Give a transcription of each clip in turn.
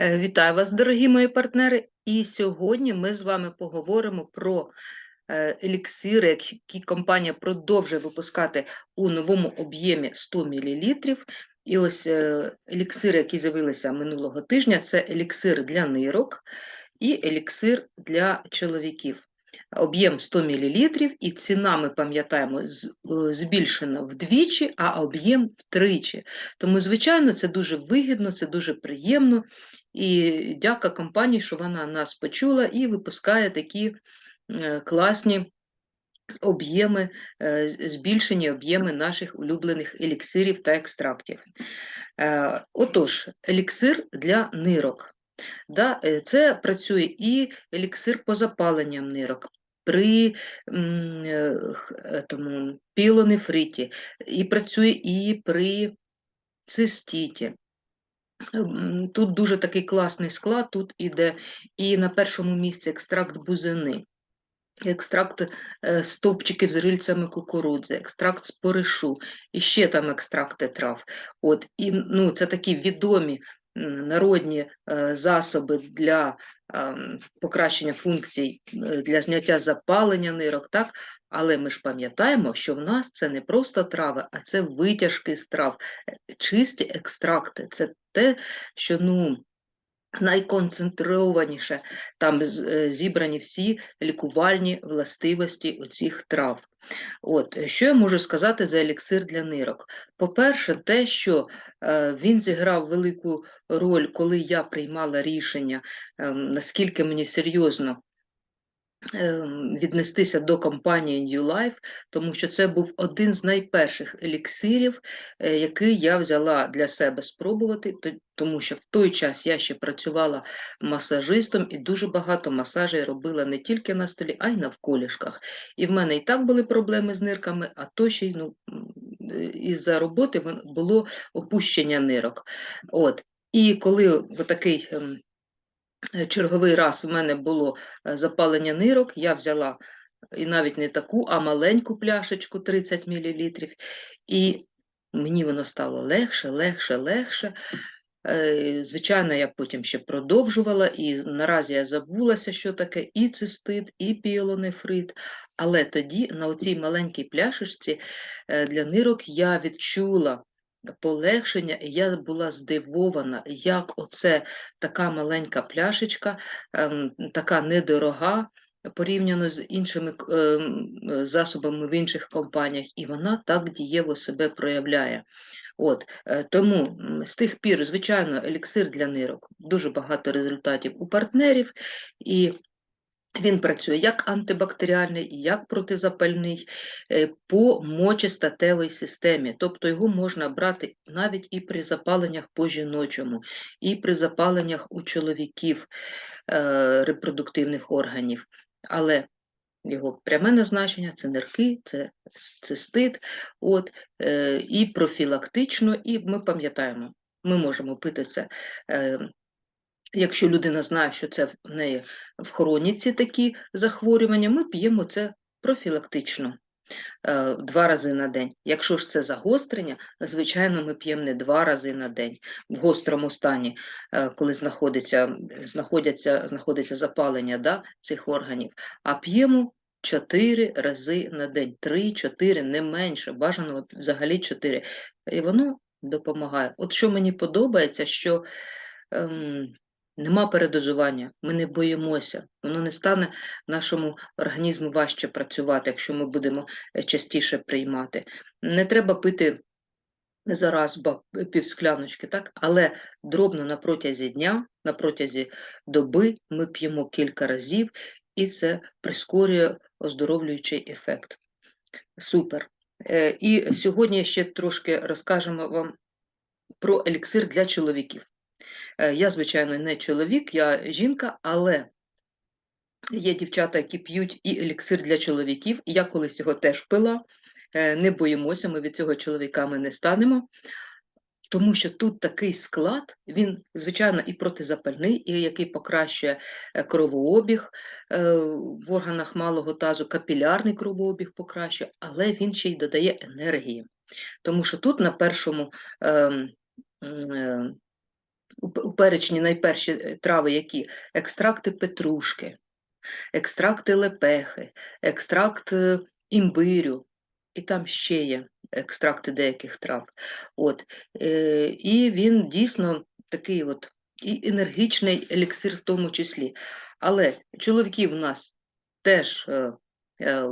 Е, Вітаю вас, дорогі мої партнери. І сьогодні ми з вами поговоримо про е, еліксири, які компанія продовжує випускати у новому об'ємі 100 мл. І ось е, еліксири, які з'явилися минулого тижня, це еліксир для нирок і еліксир для чоловіків. Об'єм 100 мл, і ціна, ми пам'ятаємо, е, збільшена вдвічі, а об'єм втричі. Тому, звичайно, це дуже вигідно, це дуже приємно. І дяка компанії, що вона нас почула і випускає такі е, класні об'єми, е, збільшені об'єми наших улюблених еліксирів та екстрактів. Отож, еліксир для нирок. Да, це працює і еліксир по запаленням нирок. При е, тому, пілонефриті, і працює і при цистіті. Тут дуже такий класний склад, тут іде і на першому місці екстракт бузини, екстракт е, стовпчиків з рильцями кукурудзи, екстракт споришу, і ще там екстракти трав. От, і, ну, це такі відомі народні е, засоби для ем, покращення функцій, е, для зняття запалення нирок, так? Але ми ж пам'ятаємо, що в нас це не просто трави, а це витяжки з трав, чисті екстракти. Це те, що ну, найконцентрованіше там е, зібрані всі лікувальні властивості оцих трав. От, що я можу сказати за еліксир для нирок? По-перше, те, що е, він зіграв велику роль, коли я приймала рішення, ем, наскільки мені серйозно віднестися до компанії New Life, тому що це був один з найперших еліксирів, е, який я взяла для себе спробувати, тому що в той час я ще працювала масажистом і дуже багато масажей робила не тільки на столі, а й навколішках. І в мене і так були проблеми з нирками, а то ще й ну, із-за роботи було опущення нирок. От. І коли такий е, черговий раз в мене було е, запалення нирок, я взяла і навіть не таку, а маленьку пляшечку 30 мл, і мені воно стало легше, легше, легше. Е, Звичайно, я потім ще продовжувала, і наразі я забулася, що таке і цистит, і піелонефрит. Але тоді на оцій маленькій пляшечці е, для нирок я відчула полегшення, і я була здивована, як оце така маленька пляшечка, ем, така недорога. Порівняно з іншими ем, засобами в інших компаніях, і вона так дієво себе проявляє. От, е, тому з тих пір, звичайно, еліксир для нирок, дуже багато результатів у партнерів, і він працює як антибактеріальний, як протизапальний е, по мочестатевій системі. Тобто його можна брати навіть і при запаленнях по жіночому, і при запаленнях у чоловіків е, репродуктивних органів. Але його пряме назначення це нирки, це цистит, от, е, і профілактично, і ми пам'ятаємо, ми можемо пити це. Якщо людина знає, що це в неї в хроніці такі захворювання, ми п'ємо це профілактично е, два рази на день. Якщо ж це загострення, звичайно, ми п'ємо не два рази на день в гострому стані, е, коли знаходиться, знаходяться, знаходиться запалення да, цих органів, а п'ємо чотири рази на день, три-чотири, не менше, бажано взагалі чотири. І воно допомагає. От що мені подобається, що ем, нема передозування, ми не боїмося, воно не стане нашому організму важче працювати, якщо ми будемо е, частіше приймати. Не треба пити зараз півскляночки, так? але дробно на протязі дня, на протязі доби ми п'ємо кілька разів, і це прискорює оздоровлюючий ефект. Супер. Е, І сьогодні ще трошки розкажемо вам про еліксир для чоловіків. Е, Я, звичайно, не чоловік, я жінка, але є дівчата, які п'ють і еліксир для чоловіків. Я колись його теж пила. Е, Не боїмося, ми від цього чоловіками не станемо. Тому що тут такий склад, він, звичайно, і протизапальний, і який покращує е, кровообіг в органах малого тазу, капілярний кровообіг покращує, але він ще й додає енергії. Тому що тут на першому ем, у перечні найперші е, трави, які екстракти петрушки, екстракти лепехи, екстракт е, імбирю, і там ще є екстракти деяких трав. От. Е, і він дійсно такий от і енергічний еліксир в тому числі. Але чоловіків у нас теж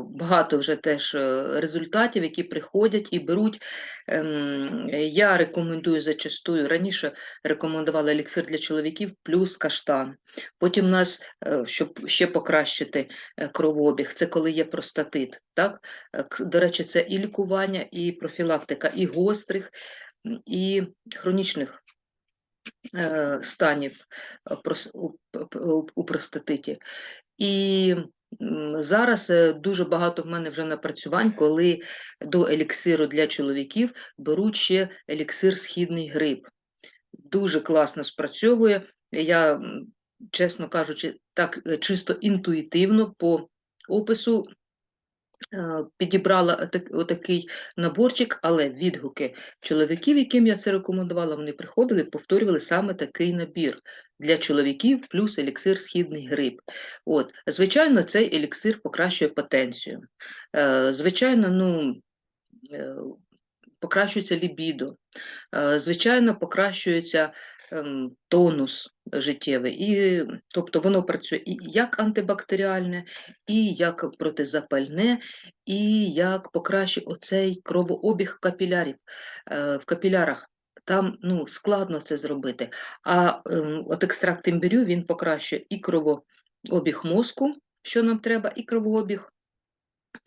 багато вже теж е, результатів, які приходять і беруть. Ем, Я рекомендую зачастую, раніше рекомендувала еліксир для чоловіків плюс каштан. Потім у нас, е, щоб ще покращити е, кровообіг, це коли є простатит. Так? Е, До речі, це і лікування, і профілактика, і гострих, і хронічних е, станів е, у, простатиті. І зараз е, дуже багато в мене вже напрацювань, коли до еліксиру для чоловіків беруть ще еліксир східний гриб. Дуже класно спрацьовує. Я, чесно кажучи, так е, чисто інтуїтивно по опису е, підібрала так- отакий наборчик, але відгуки чоловіків, яким я це рекомендувала, вони приходили, повторювали саме такий набір для чоловіків плюс еліксир східний гриб. От, звичайно, цей еліксир покращує потенцію. Е, Звичайно, ну. е, Покращується лібідо, Е, звичайно, покращується ем, тонус життєвий, і, тобто воно працює і як антибактеріальне, і як протизапальне, і як покращує оцей кровообіг капілярів в капілярах. Там ну, складно це зробити. А ем, от екстракт імбирю він покращує і кровообіг мозку, що нам треба, і кровообіг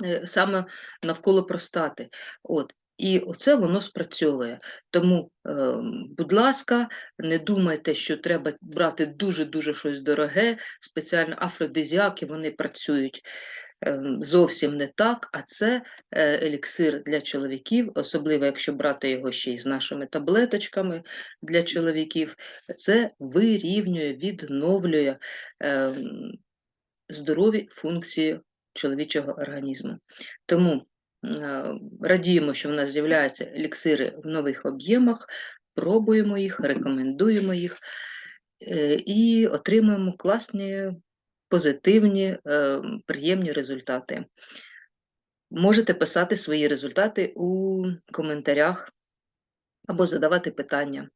е, саме навколо простати. От. І оце воно спрацьовує. Тому, е, будь ласка, не думайте, що треба брати дуже-дуже щось дороге, спеціально афродизіаки, вони працюють зовсім не так, а це е, еліксир для чоловіків, особливо якщо брати його ще й з нашими таблеточками для чоловіків, це вирівнює, відновлює е, здорові функції чоловічого організму. Тому е, радіємо, що в нас з'являються еліксири в нових об'ємах, пробуємо їх, рекомендуємо їх е, і отримуємо класні, позитивні, е, приємні результати. Можете писати свої результати у коментарях або задавати питання.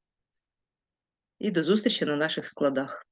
І до зустрічі на наших складах.